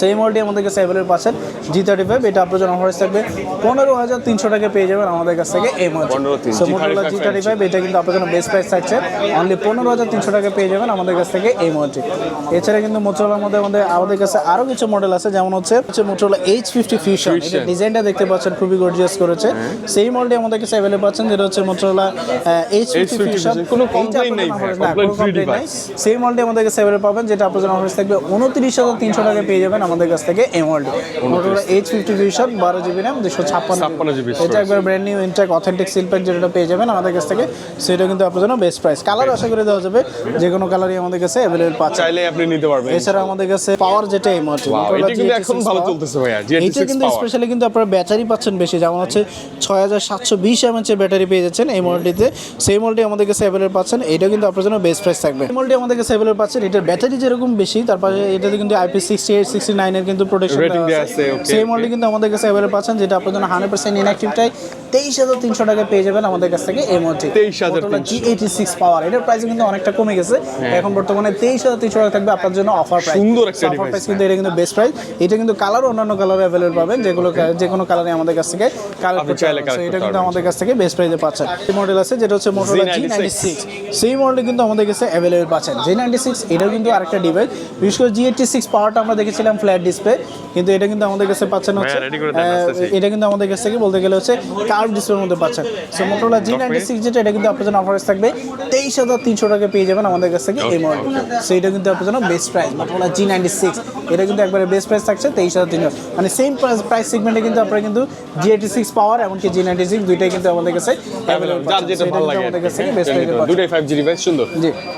সেই মডেলটি আমাদের কাছে অ্যাভেলেবল পাচ্ছেন জি থার্টি ফাইভ এটা আপনার জন্য অফার থাকবে। পনেরো হাজার তিনশো টাকা পেয়ে যাবেন আমাদের কাছ থেকে এই model so Motorola G thirty five এটা কিন্তু আপনার জন্য বেস্ট প্রাইস থাকছে। অনলি পনেরো হাজার তিনশো টাকা পেয়ে যাবেন আমাদের কাছ থেকে এই মডেলটি এছাড়া কিন্তু মোটরলার মধ্যে আমাদের আমাদের কাছে আরও কিছু মডেল আছে যেমন হচ্ছে হচ্ছে মোটরলা এইচ ফিফটি ফিউশন। ডিজাইনটা দেখতে পাচ্ছেন খুবই গর্জিয়াস করেছে। সেই মডেলটি আমাদের কাছে অ্যাভেলেবল পাচ্ছেন যেটা হচ্ছে মোটরলা এইচ ফিফটি ফিউশন কোনো complaint নেই। সেই মডেলটি আমাদের কাছে অ্যাভেলেবল পাবেন যেটা আপনার জন্য অফার থাকবে উনত্রিশ হাজার তিনশো টাকা পেয়ে যাবেন আমাদের কাছ থেকে মডেলটি মোটরলা এইচ ফিফটি ফিউশন বারো জিবি র্যাম দুশো ছাপ্পান্ন 56 GB এটা একবার brand new intact authentic seal pack যেটা পেয়ে যাবেন আমাদের কাছ থেকে সেটা কিন্তু আপনার জন্য বেস্ট প্রাইস কালার আশা করে দেওয়া যাবে যে কোনো কালারই আমাদের কাছে অ্যাভেলেবল পাচ্ছে চাইলে আপনি নিতে পারবেন। এছাড়া আমাদের কাছে পাওয়ার যেটা এই মডেল এটা কিন্তু এখন ভালো চলতেছে ভাইয়া, এটা কিন্তু স্পেশালি কিন্তু আপনারা ব্যাটারি পাচ্ছেন বেশি যেমন হচ্ছে ছয় হাজার সাতশো বিশ এমএচের ব্যাটারি পেয়ে যাচ্ছেন এই মডেলটিতে সেই মডেলটি আমাদের কাছে অ্যাভেলেবল পাচ্ছেন এটা কিন্তু আপনার জন্য বেস্ট প্রাইস থাকবে। এই মডেলটি আমাদের কাছে অ্যাভেলেবল পাচ্ছেন এটার ব্যাটারি যেরকম বেশি তারপরে এটাতে কিন্তু আইপি সিক্সটি এইট সিক্সটি নাইনের কিন্তু প্রোটেকশন Rating দেয়া আছে, okay, সেই. মডেলটি কিন্তু আমাদের কাছে পাচ্ছেন যেটা আপনার জন্য ইনঅ্যাক্টিভটাই টাকা পেয়ে যাবেন আমাদের কাছ থেকে এই মডেলটি 23,300 পাওয়ার এটার প্রাইস কিন্তু অনেকটা কমে গেছে। এখন বর্তমানে তেইশ হাজার তিনশো টাকা থাকবে আপনার জন্য অফার প্রাইস সুন্দর একটা অফার প্রাইস কিন্তু এটা কিন্তু বেস্ট প্রাইস এটা কিন্তু কালার অন্যান্য কালার পাবেন যেগুলো যে কোনো কালারে আমাদের কাছ থেকে এটা কিন্তু আমাদের কাছ থেকে বেস্ট প্রাইসে পাচ্ছেন। এই মডেল আছে যেটা হচ্ছে নাইনটি সিক্স সেই মডেলটি কিন্তু আমাদের কাছে অ্যাভেলেবল পাচ্ছেন। জি নাইনটি সিক্স এটাও কিন্তু আরেকটা ডিভাইস বিশেষ করে জি এইটটি সিক্স পাওয়ারটা আমরা দেখেছিলাম বলছিলাম ফ্ল্যাট ডিসপ্লে কিন্তু এটা কিন্তু আমাদের কাছে পাচ্ছেন হচ্ছে। এটা কিন্তু আমাদের কাছ থেকে বলতে গেলে হচ্ছে কার্ভ ডিসপ্লের মধ্যে পাচ্ছেন। So Motorola G ninety six যেটা এটা কিন্তু আপনার জন্য অফার থাকবে। তেইশ হাজার তিনশো টাকা পেয়ে যাবেন আমাদের কাছ থেকে এই মডেল সো এটা কিন্তু আপনার জন্য best price Motorola G ninety six এটা কিন্তু একবারে বেস্ট প্রাইস থাকছে তেইশ হাজার তিনশো। মানে সেম প্রাইস সেগমেন্টে কিন্তু আপনারা কিন্তু জি এইটি সিক্স পাওয়ার এমনকি জি নাইনটি সিক্স দুইটাই কিন্তু আমাদের কাছে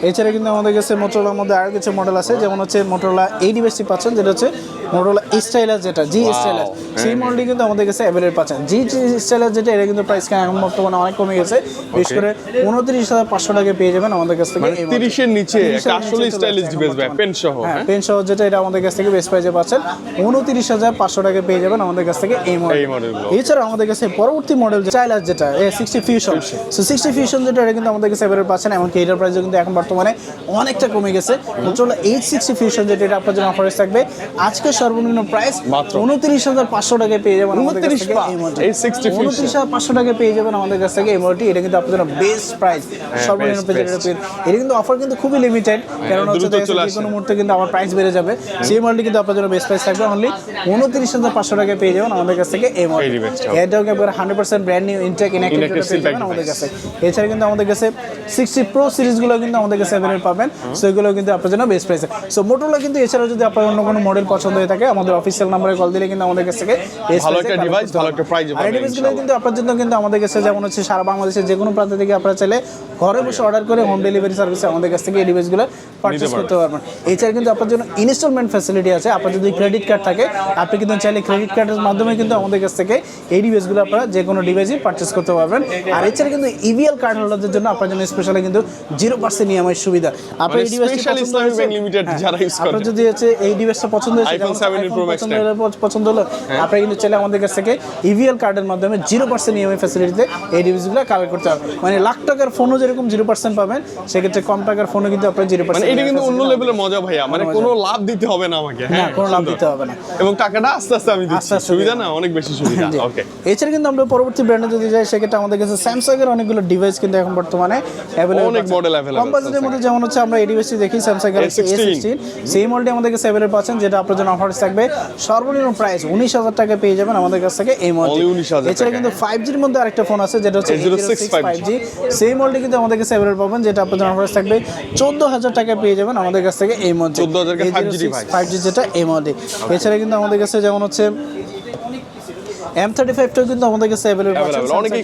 এছাড়া কিন্তু আমাদের কাছে মোটরোলার মধ্যে আরও কিছু মডেল আছে যেমন হচ্ছে মোটরোলা এই ডিভাইসটি পাচ্ছেন যেটা হচ্ছে it. মোটরোলা স্টাইলার যেটা জি স্টাইলার সেই মডেলটি কিন্তু আমাদের কাছে অ্যাভেলেবল পাচ্ছেন। জি স্টাইলার যেটা এটা কিন্তু প্রাইস এখন বর্তমানে অনেক কমে গেছে। বিশেষ করে উনত্রিশ হাজার পাঁচশো টাকা পেয়ে যাবেন আমাদের কাছ থেকে মানে তিরিশের নিচে 30 এর একটা আসলে স্টাইলিশ আসছে ডিভাইস ভাই পেন সহ হ্যাঁ? হ্যাঁ পেন সহ যেটা এটা আমাদের কাছ থেকে বেস্ট প্রাইজে পাচ্ছেন। উনত্রিশ হাজার পাঁচশো টাকা পেয়ে যাবেন আমাদের কাছ থেকে এই মডেল এছাড়া আমাদের কাছে পরবর্তী মডেল চাইলার যেটা sixty fusion so sixty fusion যেটা এটা কিন্তু আমাদের কাছে এবারে পাচ্ছেন এমনকি এটার প্রাইসও কিন্তু এখন বর্তমানে অনেকটা কমে গেছে। চলো এইট সিক্সটি ফিউশন যেটা এটা আপনার জন্য অফারে থাকবে। আজকে সর্বনিম্ন প্রাইস মাত্র। উনত্রিশ হাজার পাঁচশো টাকায় পেয়ে যাবেন আমাদের কাছ 29 থেকে। পা, এই মডেল এই 60 fusion। উনত্রিশ হাজার পাঁচশো টাকায় পেয়ে যাবেন আমাদের কাছ থেকে এই মডেলটি এটা কিন্তু আপনার বেস্ট প্রাইস সর্বনিম্ন best, এটা কিন্তু অফার কিন্তু খুবই লিমিটেড কারণ হচ্ছে যে কোনো মুহূর্তে কিন্তু আমার প্রাইস বেড়ে যাবে। সেই মডেলটি কিন্তু আপনার জন্য বেস্ট প্রাইস থাকবে অনলি উনত্রিশ হাজার পাঁচশো টাকায় পেয়ে যাবেন আমাদের কাছ থেকে এই মডেল এটাও একবার hundred percent brand new intact পেয়ে pack আমাদের কাছে। এছাড়া কিন্তু আমাদের কাছে সিক্সটি প্রো সিরিজগুলো কিন্তু আমাদের কাছে অ্যাভেলেবল পাবেন। সো এগুলো কিন্তু আপনার জন্য বেস্ট প্রাইসে সো মোটোলা কিন্তু এছাড়াও যদি আপনার অন্য কোনো মডেল পছন্দ হয়ে থাকে আমাদের অফিসিয়াল নাম্বারে কল দিলে কিন্তু আমাদের কাছ থেকে ভালো একটা ডিভাইস ভালো একটা এই device কিন্তু আপনার জন্য কিন্তু আমাদের কাছে যেমন হচ্ছে সারা বাংলাদেশের যে কোনো প্রান্ত থেকে আপনারা চাইলে ঘরে বসে অর্ডার করে হোম ডেলিভারি সার্ভিসে আমাদের কাছ থেকে এই ডিভাইসগুলো পারচেস করতে পারবেন। এছাড়া কিন্তু আপনার জন্য ইনস্টলমেন্ট ফ্যাসিলিটি আছে। আপনার যদি ক্রেডিট কার্ড থাকে আপনি কিন্তু চাইলে ক্রেডিট কার্ডের মাধ্যমে কিন্তু আমাদের কাছ থেকে এই ডিভাইসগুলো আপনারা যে কোনো ডিভাইসই পারচেস করতে পারবেন। আর এছাড়া কিন্তু E ইভিএল কার্ড হোল্ডারদের জন্য আপনার জন্য স্পেশালি কিন্তু জিরো পার্সেন্ট ইএমআই সুবিধা। আপনার মানে এই ডিভাইসটি হ্যাঁ, যদি হচ্ছে এই ডিভাইসটা পছন্দ হয়েছে iPhone যেমন 17 iPhone Pro Max পছন্দ। হলে হলো আপনি কিন্তু চাইলে আমাদের কাছ থেকে ইভিএল কার্ডের মাধ্যমে জিরো পার্সেন্ট ইএমআই ফ্যাসিলিটিতে এই ডিভাইসগুলো কালেক্ট করতে হবে মানে লাখ টাকার ফোনও যেরকম জিরো পার্সেন্ট পাবেন সেক্ষেত্রে কম টাকার ফোনও কিন্তু আপনার জিরো পার্সেন্ট এটা কিন্তু অন্য লেভেলের মজা ভাইয়া। মানে কোনো লাভ দিতে হবে না আমাকে হ্যাঁ? কোনো লাভ দিতে হবে না। এবং টাকাটা আস্তে আস্তে আমি দিচ্ছি। সুবিধা না? অনেক বেশি সুবিধা। ওকে এছাড়া কিন্তু আমরা পরবর্তী ব্র্যান্ডে যদি যাই সেক্ষেত্রে আমাদের কাছে স্যামসাং এর অনেকগুলো ডিভাইস কিন্তু এখন বর্তমানে অ্যাভেলেবল অনেক model available কম বাজেটের মধ্যে যেমন হচ্ছে আমরা এই ডিভাইসটি দেখি Samsung Galaxy A A16 sixteen সেই মডেলটি আমাদের কাছে অ্যাভেলেবল পাচ্ছেন যেটা আপনার জন্য অফার থাকবে। সর্বনিম্ন প্রাইস উনিশ হাজার টাকা পেয়ে যাবেন আমাদের কাছ থেকে এই মডেল 19,000 এছাড়া কিন্তু ফাইভ জির মধ্যে আরেকটা ফোন আছে যেটা হচ্ছে A06 ফাইভ জি সেই মডেলটি কিন্তু আমাদের কাছে অ্যাভেলেবল পাবেন যেটা আপনার জন্য অফার থাকবে। চোদ্দ হাজার টাকা পেয়ে যাবেন আমাদের কাছ থেকে এই 14,000 কে 5G ফাইভ জি যেটা এই মডেল এছাড়া কিন্তু আমাদের কাছে যেমন হচ্ছে এম থার্টি ফাইভটাও কিন্তু আমাদের কাছে অ্যাভেলেবল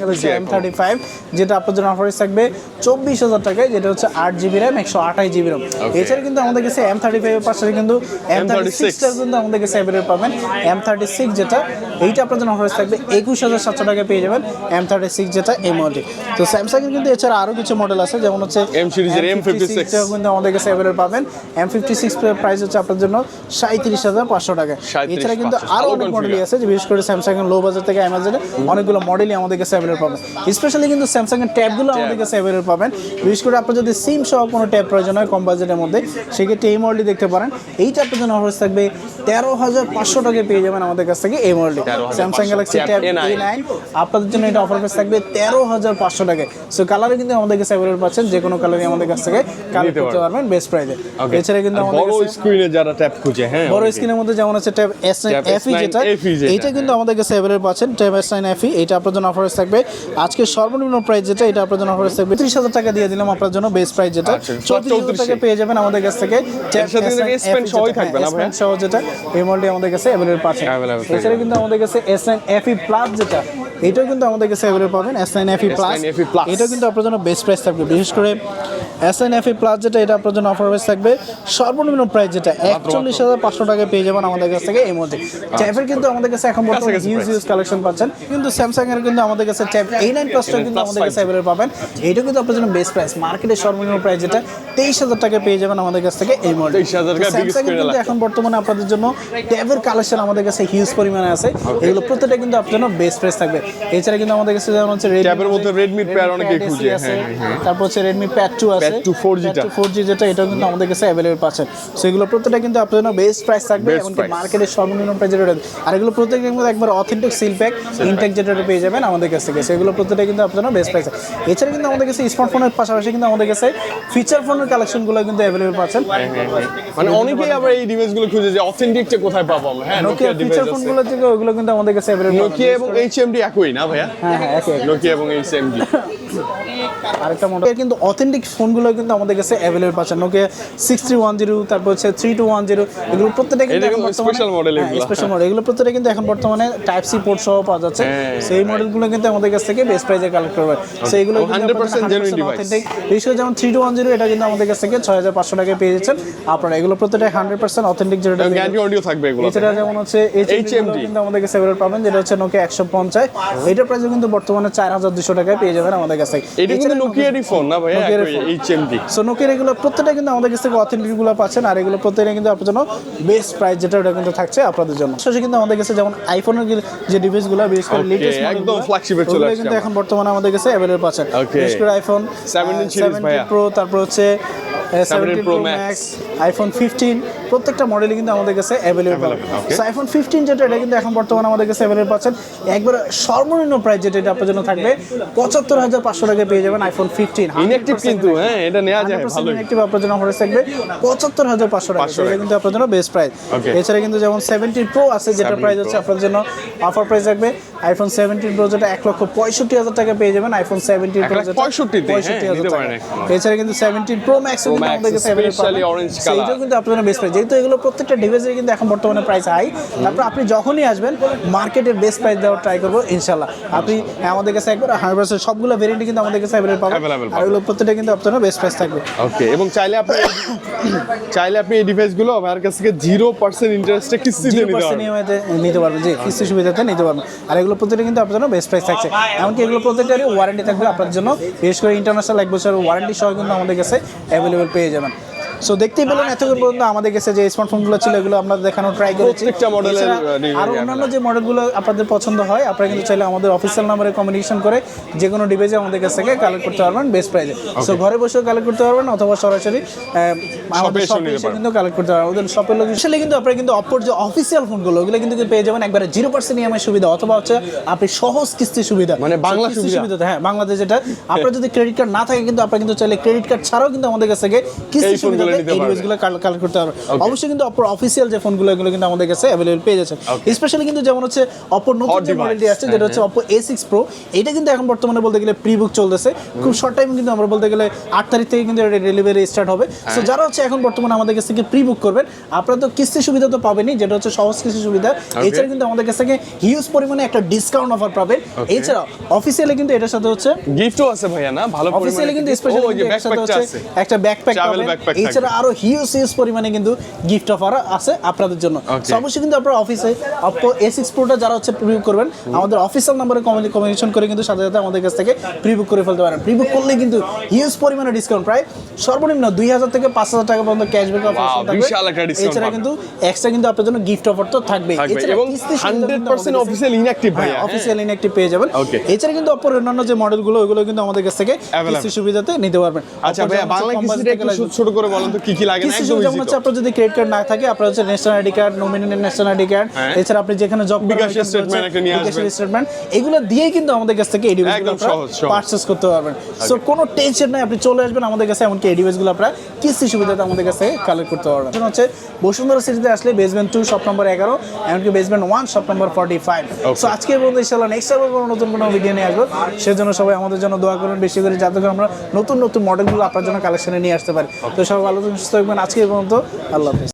খুঁজছে এম থার্টি ফাইভ যেটা আপনার জন্য অফারে থাকবে চব্বিশ হাজার টাকায় যেটা হচ্ছে আট জিবি র্যাম একশো আঠাশ জিবি র্যাম এছাড়া কিন্তু আমাদের কাছে এম থার্টি ফাইভের পাশে কিন্তু এম থার্টি M36 সিক্সটা কিন্তু আমাদের কাছে অ্যাভেলেবল পাবেন। এম থার্টি সিক্স যেটা এইটা আপনার জন্য অফারে থাকবে একুশ হাজার সাতশো টাকা পেয়ে যাবেন এম থার্টি সিক্স যেটা এই মডেল তো স্যামসাং কিন্তু এছাড়া আরও কিছু মডেল আছে যেমন হচ্ছে M series এর M56 টাও কিন্তু আমাদের কাছে অ্যাভেলেবল পাবেন। এম ফিফটি সিক্স প্রাইস হচ্ছে আপনার জন্য সাঁত্রিশ হাজার পাঁচশো টাকা এছাড়া কিন্তু আরও অনেক মডেলই আছে যে বিশেষ করে স্যামসাং এর লো বাজার থেকে অ্যামাজনে অনেকগুলো মডেলই আমাদের কাছে অ্যাভেলেবল পাবেন। স্পেশালি কিন্তু স্যামসাং এর ট্যাবগুলো আমাদের কাছে অ্যাভেলেবল পাবেন। বিশেষ করে আপনার যদি সিম সহ কোনো ট্যাব প্রয়োজন হয় কম বাজেটের মধ্যে সেক্ষেত্রে এই মডেলটি দেখতে পারেন। এইটা আপনার জন্য অফার থাকবে তেরো হাজার পাঁচশো টাকায় পেয়ে যাবেন আমাদের কাছ থেকে এই মডেলটি Samsung Galaxy tab A nine আপনাদের জন্য এটা অফার প্রাইস থাকবে তেরো হাজার পাঁচশো টাকায়। সো কালারে কিন্তু আমাদের কাছে অ্যাভেলেবল পাচ্ছেন যে কোনো কালারই আমাদের কাছ থেকে কালেক্ট করতে পারবেন। বেস্ট প্রাইসে এছাড়া কিন্তু আমাদের বড় স্ক্রিনে যারা ট্যাপ খুঁজে হ্যাঁ বড় স্ক্রিনের মধ্যে যেমন আছে ট্যাব এস এফি S9 যেটা যেটা, এইটা কিন্তু আমাদের কাছে অ্যাভেলেবল পাচ্ছেন ট্যাব এস নাইন এফি এটা আপনার জন্য অফার থাকবে। আজকে সর্বনিম্ন প্রাইস যেটা এটা আপনার জন্য অফার থাকবে। ত্রিশ হাজার টাকা দিয়ে দিলাম আপনার জন্য বেস্ট প্রাইস যেটা। আচ্ছা, চৌত্রিশ হাজার টাকা পেয়ে যাবেন আমাদের কাছ থেকে। ট্যাব এর সাথে কিন্তু S9 S Pen FE সহই যেটা, হ্যাঁ, S Pen ভাইয়া? সহ যেটা এই মডেলটি আমাদের কাছে অ্যাভেলেবল পাচ্ছেন। এছাড়া কিন্তু আমাদের কাছে এস নাইন এফি প্লাস যেটা এটাও কিন্তু আমাদের কাছে অ্যাভেলেবল পাবেন S nine FE plus S9 FE Plus। এটাও কিন্তু আপনার জন্য বেস্ট প্রাইস থাকবে। বিশেষ করে এস নাইন এফি প্লাস যেটা এটা আপনার জন্য অফার প্রাইস থাকবে। সর্বনিম্ন প্রাইস যেটা একচল্লিশ হাজার পাঁচশো টাকা পেয়ে যাবেন আমাদের কাছ থেকে এই মধ্যে ট্যাবের কিন্তু আমাদের কাছে এখন বর্তমানে হিউজ। হিউজ কালেকশন পাচ্ছেন। কিন্তু স্যামসাং এর কিন্তু আমাদের কাছে ট্যাব এই নাইন প্লাসটা কিন্তু আমাদের কাছে 5G অ্যাভেলেবল পাবেন। এইটা কিন্তু আপনার জন্য বেস্ট প্রাইস মার্কেটের সর্বনিম্ন প্রাইস যেটা তেইশ হাজার টাকা পেয়ে যাবেন আমাদের কাছ থেকে এই মডেল 23,000 টাকা big স্যামসাং কিন্তু এখন বর্তমানে আপনাদের জন্য ট্যাবের কালেকশন আমাদের কাছে হিউজ পরিমাণে আছে। এগুলো প্রত্যেকটা কিন্তু আপনার জন্য বেস্ট প্রাইস থাকবে। এছাড়া কিন্তু আমাদের কাছে যেমন হচ্ছে ট্যাবের মধ্যে Redmi Pair অনেকেই Pad খুঁজে, আছে, হ্যাঁ, হ্যাঁ, তারপর হচ্ছে রেডমি প্যাড টু আছে। Pad 2 4G টা। ফোর জি যেটা এটাও কিন্তু আমাদের কাছে অ্যাভেলেবল পাচ্ছেন। সেগুলো প্রত্যেকটা কিন্তু আপনার জন্য বেস্ট প্রাইস থাকবে। এমনকি। মার্কেটের সর্বনিম্ন প্রাইস যেটা আর এগুলো প্রত্যেকটা কিন্তু একবার অথেন্টিক সিল প্যাক ইনটেক যেটা পেয়ে যাবেন আমাদের কাছ থেকে। সেগুলো প্রত্যেকটা কিন্তু আপনারা বেস্ট প্রাইসে এছাড়া কিন্তু আমাদের কাছে স্মার্টফোনের পাশাপাশি কিন্তু আমাদের কাছে ফিচার ফোনের কালেকশনগুলো কিন্তু অ্যাভেলেবেল পাচ্ছেন। মানে অনেকেই আবার এই ডিভাইসগুলো খুঁজে যে অথেন্টিকটা কোথায় পাবো আমরা। হ্যাঁ নোকিয়া ফিচার ফোনগুলো থেকে ওগুলো কিন্তু আমাদের কাছে অ্যাভেলেবেল নোকিয়া এবং এইচএমডি একই না ভাইয়া? হ্যাঁ হ্যাঁ একই। নোকিয়া এবং এইচএমডি আরেকটা মডেল কিন্তু অথেন্টিক ফোনগুলো কিন্তু আমাদের কাছে অ্যাভেলেবল পাচ্ছেন। Nokia six three one zero তারপর হচ্ছে থ্রি টু ওয়ান জিরো এগুলো প্রত্যেকটা কিন্তু। স্পেশাল মডেল এগুলো। প্রত্যেকটা কিন্তু এখন বর্তমানে টাইপ সি পোর্ট সহ পাওয়া যাচ্ছে। হ্যাঁ। সেই মডেলগুলো কিন্তু আমাদের কাছ থেকে বেস্ট প্রাইসে কালেক্ট করবে সেইগুলো ও, 100% genuine device। অথেন্টিক বিশেষ করে যেমন থ্রি টু ওয়ান জিরো এটা কিন্তু আমাদের কাছ থেকে ছয় হাজার পাঁচশো টাকায় পেয়ে যাচ্ছেন আপনারা। এগুলো প্রত্যেকটা হান্ড্রেড পার্সেন্ট অথেন্টিক যেটা অডিও থাকবে এগুলো এছাড়া যেমন হচ্ছে এইচএমডি কিন্তু আমাদের কাছে এবার পাবেন যেটা হচ্ছে নোকিয়া একশো পঞ্চাশ। এটার প্রাইসও কিন্তু বর্তমানে চার হাজার দুশো টাকায় পেয়ে যাবেন আমাদের কাছে এটা কিন্তু নোকিয়ারই ফোন না ভাই এইচএমডি সো নোকিয়ার এগুলো প্রত্যেকটা কিন্তু আমাদের কাছ থেকে অথেন্টিকগুলো পাচ্ছেন আর এগুলো প্রত্যেকটা কিন্তু আপনার জন্য বেস্ট প্রাইস যেটা ওটা কিন্তু থাকছে আপনাদের জন্য। শেষে কিন্তু আমাদের কাছে যেমন আইফোনের যে ডিভাইসগুলো বিশেষ করে লেটেস্ট একদম ফ্ল্যাগশিপে চলে আসছে কিন্তু এখন বর্তমানে আমাদের কাছে অ্যাভেলেবল পাচ্ছেন। Okay. বিশেষ করে আইফোন 17 series ভাইয়া। প্রো তারপর হচ্ছে প্রো। ম্যাক্স আইফোন ফিফটিন প্রত্যেকটা মডেলই কিন্তু আমাদের কাছে অ্যাভেলেবল. সো আইফোন ফিফটিন যেটা এটা কিন্তু এখন বর্তমানে আমাদের কাছে অ্যাভেলেবল পাচ্ছেন। একবার সর্বনিম্ন প্রাইস যেটা এটা আপনার জন্য থাকবে। পঁচাত্তর হাজার পাঁচশো টাকা পেয়ে যাবেন আইফোন ফিফটিন ইনঅ্যাক্টিভ কিন্তু হ্যাঁ এটা নেওয়া যায় ইনঅ্যাক্টিভ আপনার জন্য অফার থাকবে। পঁচাত্তর হাজার পাঁচশো টাকা 500 সেটা কিন্তু আপনার জন্য বেস্ট প্রাইস এছাড়া কিন্তু যেমন সেভেন্টিন প্রো আছে যেটা প্রাইস হচ্ছে আপনার জন্য অফার প্রাইস থাকবে। আইফোন সেভেন্টিন প্রো যেটা এক লক্ষ পঁয়ষট্টি হাজার টাকা পেয়ে যাবেন আইফোন সেভেন্টিন প্রো লাখ যেটা 65 তে, পঁয়ষট্টি হ্যাঁ, হাজার টাকা। এছাড়া কিন্তু সেভেন্টিন প্রো ম্যাক্স কিন্তু আমাদের কাছে সেইটাও। কিন্তু আপনার বেস্ট প্রাইস যেহেতু এগুলো প্রত্যেকটা ডিভাইসের কিন্তু এখন বর্তমানে প্রাইস হাই তারপর আপনি যখনই আসবেন মার্কেটের বেস্ট প্রাইস দেওয়ার ট্রাই করব ইনশাল্লাহ আপনি আমাদের কাছে একবার হান্ড্রেড পার্সেন্ট সবগুলো ভেরিয়েন্ট কিন্তু আমাদের কাছে অ্যাভেলেবল পাবেন। আর এগুলো প্রত্যেকটা কিন্তু আপনার বেস্ট প্রাইস থাকবে। ওকে এবং চাইলে আপনি চাইলে আপনি এই ডিভাইসগুলো আমার কাছ থেকে জিরো পার্সেন্ট ইন্টারেস্টে কিস্তিতে নিতে পারবেন। নিতে পারবেন জি কিস্তি সুবিধাতে নিতে পারবেন। আর এগুলো প্রত্যেকটা কিন্তু আপনার জন্য বেস্ট প্রাইস থাকছে। এমনকি এগুলো প্রতিটারই ওয়ারেন্টি থাকবে আপনার জন্য। বিশেষ করে ইন্টারন্যাশনাল এক বছর ওয়ারেন্টি সহ কিন্তু আমাদের কাছে অ্যাভেলেবেল পেয়ে যাবেন। সো দেখতেই পেলেন এতক্ষণ পর্যন্ত আমাদের কাছে যে স্মার্টফোনগুলো ছিল এগুলো আমরা দেখানো ট্রাই করেছি। প্রত্যেকটা design আরও। অন্যান্য যে মডেলগুলো আপনাদের পছন্দ হয় আপনারা কিন্তু চাইলে আমাদের অফিসিয়াল নাম্বারে কমিউনিকেশন করে যে কোনো ডিভাইসে আমাদের কাছ থেকে কালেক্ট করতে পারবেন বেস্ট প্রাইসে সো ঘরে বসেও কালেক্ট করতে পারবেন অথবা সরাসরি আমাদের শপে এসে কিন্তু কালেক্ট করতে পারবেন। ওদের শপের লোকেশনে কিন্তু আপনারা কিন্তু অপর যে অফিসিয়াল ফোনগুলো ওগুলো কিন্তু পেয়ে যাবেন একবারে জিরো পার্সেন্ট ইএমআই সুবিধা অথবা হচ্ছে আপনি সহজ কিস্তি সুবিধা। মানে বাংলা সুবিধা। সুবিধা হ্যাঁ বাংলাদেশ যেটা। আপনার যদি ক্রেডিট কার্ড না থাকে কিন্তু আপনারা কিন্তু চাইলে ক্রেডিট কার্ড ছাড়াও কিন্তু আমাদের কাছ থেকে কিস্তি এই নিতে ডিভাইসগুলো কালেক্ট করতে পারবেন অবশ্যই কিন্তু অপর অফিসিয়াল যে ফোনগুলো এগুলো কিন্তু আমাদের কাছে পেয়ে যাচ্ছেন। স্পেশালি কিন্তু যেমন হচ্ছে অপর নতুন যে মডেলটি আসছে যেটা হচ্ছে অপো এ সিক্স প্রো এটা কিন্তু এখন বর্তমানে বলতে গেলে প্রি বুক চলতেছে। খুব শর্ট টাইম কিন্তু আমরা বলতে গেলে আট তারিখ থেকে কিন্তু ডেলিভারি স্টার্ট হবে। সো যারা হচ্ছে এখন বর্তমানে আমাদের কাছ থেকে প্রি বুক করবেন আপনারা তো কিস্তি সুবিধা তো পাবেনই যেটা হচ্ছে সহজ কিস্তি সুবিধা। এছাড়া কিন্তু আমাদের কাছ থেকে হিউজ পরিমাণে একটা ডিসকাউন্ট অফার পাবেন। এছাড়া অফিসিয়ালি কিন্তু এটার সাথে হচ্ছে গিফটও আছে ভাইয়া না? ভালো অফিসিয়ালি কিন্তু স্পেশালি একটা ব্যাকপ্যাক পাবেন। backpack এছাড়া আরও হিউজ হিউজ পরিমাণে কিন্তু গিফট অফার আছে আপনাদের জন্য। অবশ্যই কিন্তু আপনারা অফিসে অপো এ সিক্স প্রোটা যারা হচ্ছে প্রিভিউ করবেন আমাদের অফিসিয়াল নাম্বারে কমিউনিকেশন করে কিন্তু সাথে সাথে আমাদের কাছ থেকে প্রিভিউ করে ফেলতে পারেন। প্রিভিউ করলে কিন্তু হিউজ পরিমাণে ডিসকাউন্ট প্রায় সর্বনিম্ন দুই হাজার থেকে পাঁচ হাজার টাকা পর্যন্ত ক্যাশব্যাক অফার এছাড়া কিন্তু এক্সট্রা কিন্তু আপনার জন্য গিফট অফার তো থাকবে থাকবে এবং হান্ড্রেড পার্সেন্ট অফিসিয়াল ইনঅ্যাক্টিভ ভাইয়া। অফিসিয়াল ইনঅ্যাক্টিভ পেয়ে যাবেন। এছাড়া কিন্তু অপর অন্যান্য যে মডেলগুলো ওগুলো কিন্তু আমাদের কাছ থেকে. সুবিধাতে নিতে পারবেন। আচ্ছা ভাইয়া বাংলা একটু ছোট করে বলেন কি কি লাগে একদম যেমন হচ্ছে আপনার যদি ক্রেডিট কার্ড না থাকে আপনার হচ্ছে national ID card nominated national ID card. এছাড়া আপনি যেখানে জব একটা নিয়ে আসবেন। স্টেটমেন্ট এগুলো দিয়েই কিন্তু আমাদের কাছ থেকে একদম সহজ। পারচেজ করতে পারবেন। সো কোনো টেনশন নাই আপনি চলে আসবেন আমাদের কাছে এমনকি ডিভাইসগুলো আপনারা কিস্তি সুবিধাতে আমাদের কাছে কালেক্ট করতে পারবেন। হচ্ছে বসুন্ধরা সিটিতে আসলে বেসমেন্ট টু শপ নম্বর এগারো এমনকি basement one shop number forty five so আজকে বলতে ইনশাল্লাহ নেক্সট আবার কোনো নতুন কোনো ভিডিও নিয়ে আসব। সেজন্য সবাই আমাদের জন্য দোয়া করবেন বেশি করে যাতে করে আমরা নতুন নতুন মডেলগুলো আপনার জন্য কালেকশনে নিয়ে আসতে পারি। তো সবাই ভালো থাকবেন, সুস্থ থাকবেন। আজকে পর্যন্ত। আল্লাহ হাফিজ।